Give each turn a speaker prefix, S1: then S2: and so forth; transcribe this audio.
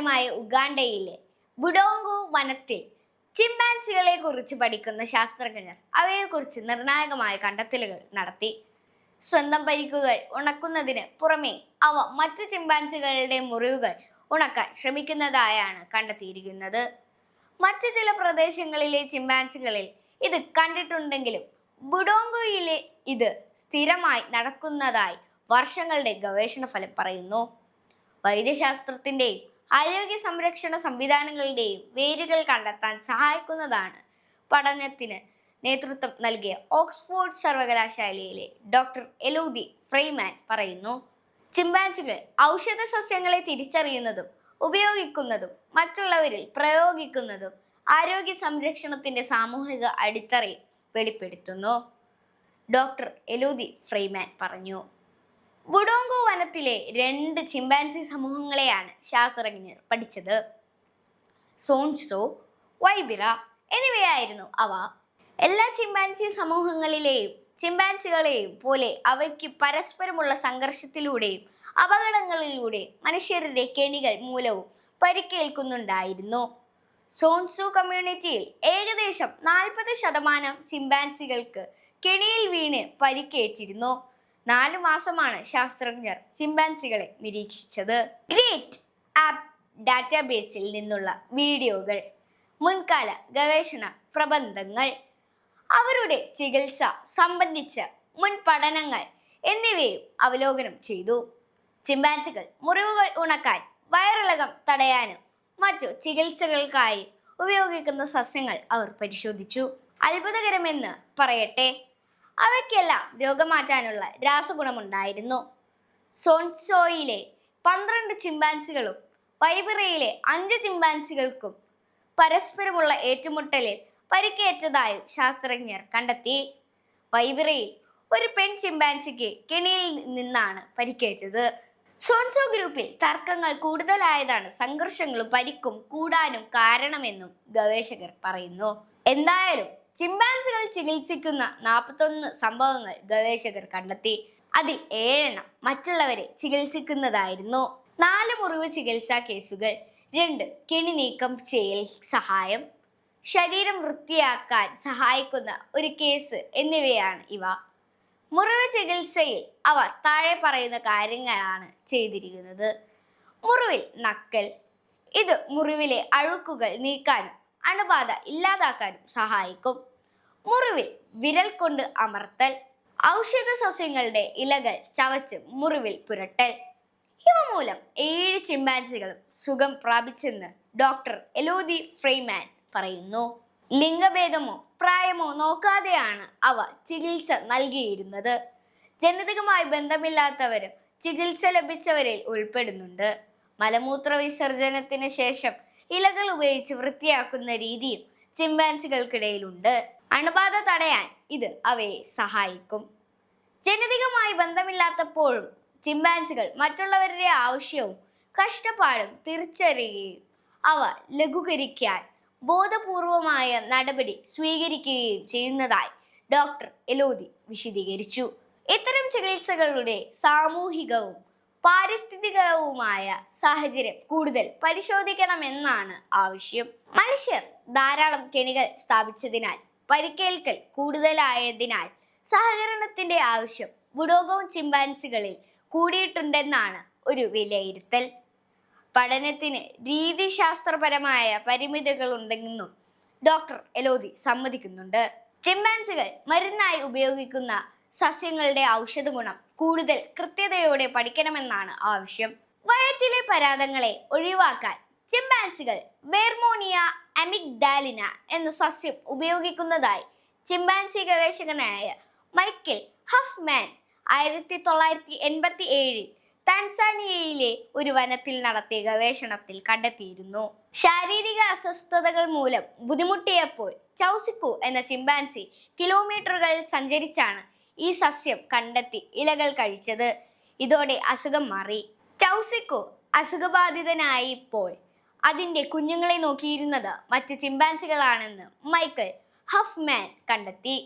S1: രാജ്യമായ ഉഗാണ്ടയിലെ ബുഡോങ്കു വനത്തിൽ ചിമ്പാൻസികളെ കുറിച്ച് പഠിക്കുന്ന ശാസ്ത്രജ്ഞർ അവയെക്കുറിച്ച് നിർണായകമായ കണ്ടെത്തലുകൾ നടത്തി. സ്വന്തം പരിക്കുകൾ ഉണക്കുന്നതിന് പുറമെ അവ മറ്റു ചിമ്പാൻസികളുടെ മുറിവുകൾ ഉണക്കാൻ ശ്രമിക്കുന്നതായാണ് കണ്ടെത്തിയിരിക്കുന്നത്. മറ്റു ചില പ്രദേശങ്ങളിലെ ചിമ്പാൻസികളിൽ ഇത് കണ്ടിട്ടുണ്ടെങ്കിലും ബുഡോങ്കോയിലെ ഇത് സ്ഥിരമായി നടക്കുന്നതായി വർഷങ്ങളുടെ ഗവേഷണ ഫലം പറയുന്നു. വൈദ്യശാസ്ത്രത്തിന്റെയും ആരോഗ്യ സംരക്ഷണ സംവിധാനങ്ങളുടെയും വേരുകൾ കണ്ടെത്താൻ സഹായിക്കുന്നതാണ് പഠനത്തിന് നേതൃത്വം നൽകിയ ഓക്സ്ഫോർഡ് സർവകലാശാലയിലെ ഡോക്ടർ എലൂദി ഫ്രെയ്മാൻ പറയുന്നു. ചിമ്പാൻസികൾ ഔഷധ സസ്യങ്ങളെ തിരിച്ചറിയുന്നതും ഉപയോഗിക്കുന്നതും മറ്റുള്ളവരിൽ പ്രയോഗിക്കുന്നതും ആരോഗ്യ സംരക്ഷണത്തിന്റെ സാമൂഹിക അടിത്തറയിൽ വെളിപ്പെടുത്തുന്നു ഡോക്ടർ എലൂദി ഫ്രെയ്മാൻ പറഞ്ഞു. ബുഡോങ്കോ വനത്തിലെ രണ്ട് ചിമ്പാൻസി സമൂഹങ്ങളെയാണ് ശാസ്ത്രജ്ഞർ പഠിച്ചത്. സോൺസോ വൈബിറ എന്നിവയായിരുന്നു അവ. എല്ലാ ചിമ്പാൻസി സമൂഹങ്ങളിലെയും ചിമ്പാൻസികളെയും പോലെ അവയ്ക്ക് പരസ്പരമുള്ള സംഘർഷത്തിലൂടെയും അപകടങ്ങളിലൂടെയും മനുഷ്യരുടെ കെണികൾ മൂലവും പരിക്കേൽക്കുന്നുണ്ടായിരുന്നു. സോൺസു കമ്മ്യൂണിറ്റിയിൽ ഏകദേശം നാൽപ്പത് ശതമാനം ചിമ്പാൻസികൾക്ക് കെണിയിൽ വീണ് പരിക്കേറ്റിരുന്നു. നാലു മാസമാണ് ശാസ്ത്രജ്ഞർ ചിമ്പാൻസികളെ നിരീക്ഷിച്ചത്. ഗ്രേറ്റ് ആപ്പ് ഡാറ്റാബേസിൽ നിന്നുള്ള വീഡിയോകൾ മുൻകാല ഗവേഷണ പ്രബന്ധങ്ങൾ അവരുടെ ചികിത്സ സംബന്ധിച്ച മുൻ പഠനങ്ങൾ എന്നിവയും അവലോകനം ചെയ്തു. ചിമ്പാൻസികൾ മുറിവുകൾ ഉണക്കാൻ വയറിളകം തടയാനും മറ്റു ചികിത്സകൾക്കായി ഉപയോഗിക്കുന്ന സസ്യങ്ങൾ അവർ പരിശോധിച്ചു. അത്ഭുതകരമെന്ന് പറയട്ടെ. അവയ്ക്കെല്ലാം മാറ്റാനുള്ള രാസഗുണമുണ്ടായിരുന്നു. സോൺസോയിലെ പന്ത്രണ്ട് ചിമ്പാൻസികളും വൈബറയിലെ അഞ്ച് ചിമ്പാൻസികൾക്കും പരസ്പരമുള്ള ഏറ്റുമുട്ടലിൽ പരിക്കേറ്റതായും ശാസ്ത്രജ്ഞർ കണ്ടെത്തി. വൈബറയിൽ ഒരു പെൺ ചിമ്പാൻസിക്ക് കെണിയിൽ നിന്നാണ് പരിക്കേറ്റത്. സോൺസോ ഗ്രൂപ്പിൽ തർക്കങ്ങൾ കൂടുതലായതാണ് സംഘർഷങ്ങളും പരിക്കും കൂടാനും കാരണമെന്നും ഗവേഷകർ പറയുന്നു. എന്തായാലും ചിമ്പാൻസികൾ ചികിത്സിക്കുന്ന നാൽപ്പത്തൊന്ന് സംഭവങ്ങൾ ഗവേഷകർ കണ്ടെത്തി. അതിൽ ഏഴെണ്ണം മറ്റുള്ളവരെ ചികിത്സിക്കുന്നതായിരുന്നു. നാല് മുറിവ് ചികിത്സാ കേസുകൾ രണ്ട് കെണി നീക്കം ചെയ്യൽ സഹായം ശരീരം വൃത്തിയാക്കാൻ സഹായിക്കുന്ന ഒരു കേസ് എന്നിവയാണ് ഇവ. മുറിവ് ചികിത്സയിൽ അവർ താഴെ പറയുന്ന കാര്യങ്ങളാണ് ചെയ്തിരിക്കുന്നത്. മുറിവിൽ നക്കൽ ഇത് മുറിവിലെ അഴുക്കുകൾ നീക്കാനും അണുബാധ ഇല്ലാതാക്കാനും സഹായിക്കും. മുറിവിൽ വിരൽ കൊണ്ട് അമർത്തൽ. ഔഷധ സസ്യങ്ങളുടെ ഇലകൾ ചവച്ച് മുറിവിൽ പുരട്ടൽ. ഇവ മൂലം ഏഴ് ചിമ്പാൻസികളും സുഖം പ്രാപിച്ചെന്ന് ഡോക്ടർ എലോദി ഫ്രെയ്മാൻ പറയുന്നു. ലിംഗഭേദമോ പ്രായമോ നോക്കാതെയാണ് അവ ചികിത്സ നൽകിയിരുന്നത്. ജനിതകമായി ബന്ധമില്ലാത്തവരും ചികിത്സ ലഭിച്ചവരിൽ ഉൾപ്പെടുന്നുണ്ട്. മലമൂത്ര വിസർജനത്തിന് ശേഷം ഇലകൾ ഉപയോഗിച്ച് വൃത്തിയാക്കുന്ന രീതിയും ചിമ്പാൻസികൾക്കിടയിലുണ്ട്. അണുബാധ തടയാൻ ഇത് അവയെ സഹായിക്കും. ജനിതകമായി ബന്ധമില്ലാത്തപ്പോഴും ചിമ്പാൻസികൾ മറ്റുള്ളവരുടെ ആവശ്യവും കഷ്ടപ്പാടും തിരിച്ചറിയുകയും അവ ലഘൂകരിക്കാൻ ബോധപൂർവമായ നടപടി സ്വീകരിക്കുകയും ചെയ്യുന്നതായി ഡോക്ടർ എലോദി വിശദീകരിച്ചു. ഇത്തരം ചികിത്സകളുടെ സാമൂഹികവും പാരിസ്ഥിതികവുമായ സാഹചര്യം കൂടുതൽ പരിശോധിക്കണമെന്നാണ് ആവശ്യം. മനുഷ്യർ ധാരാളം കെണികൾ സ്ഥാപിച്ചതിനാൽ പരിക്കേൽക്കൽ കൂടുതലായതിനാൽ സഹകരണത്തിന്റെ ആവശ്യം ബുഡോഗോ ചിമ്പാൻസികളിൽ കൂടിയിട്ടുണ്ടെന്നാണ് ഒരു വിലയിരുത്തൽ. പഠനത്തിന് രീതിശാസ്ത്രപരമായ പരിമിതികൾ ഉണ്ടെന്നും ഡോക്ടർ എലോദി സമ്മതിക്കുന്നുണ്ട്. ചിമ്പാൻസികൾ മരുന്നായി ഉപയോഗിക്കുന്ന സസ്യങ്ങളുടെ ഔഷധ ഗുണം കൂടുതൽ കൃത്യതയോടെ പഠിക്കണമെന്നാണ് ആവശ്യം. വയറ്റിലെ പരാതങ്ങളെ ഒഴിവാക്കാൻ ചിമ്പാൻസികൾ വെർമോണിയ അമിഗ്ഡാലിന എന്ന സസ്യം ഉപയോഗിക്കുന്നതായി ചിമ്പാൻസി ഗവേഷകനായ മൈക്കിൾ ഹഫ്മാൻ ആയിരത്തി തൊള്ളായിരത്തി എൺപത്തി ഏഴിൽ താൻസാനിയയിലെ ഒരു വനത്തിൽ നടത്തിയ ഗവേഷണത്തിൽ കണ്ടെത്തിയിരുന്നു. ശാരീരിക അസ്വസ്ഥതകൾ മൂലം ബുദ്ധിമുട്ടിയപ്പോൾ ചൗസിക്കു എന്ന ചിമ്പാൻസി കിലോമീറ്ററുകൾ സഞ്ചരിച്ചാണ് ഈ സസ്യം കണ്ടെത്തി ഇലകൾ കഴിച്ചത്. ഇതോടെ അസുഖം മാറി. ചൗസിക്കു അസുഖബാധിതനായപ്പോൾ അതിന്റെ കുഞ്ഞുങ്ങളെ നോക്കിയിരുന്നത് മറ്റ് ചിമ്പാൻസികളാണെന്ന് മൈക്കൽ ഹഫ്മാൻ കണ്ടെത്തി.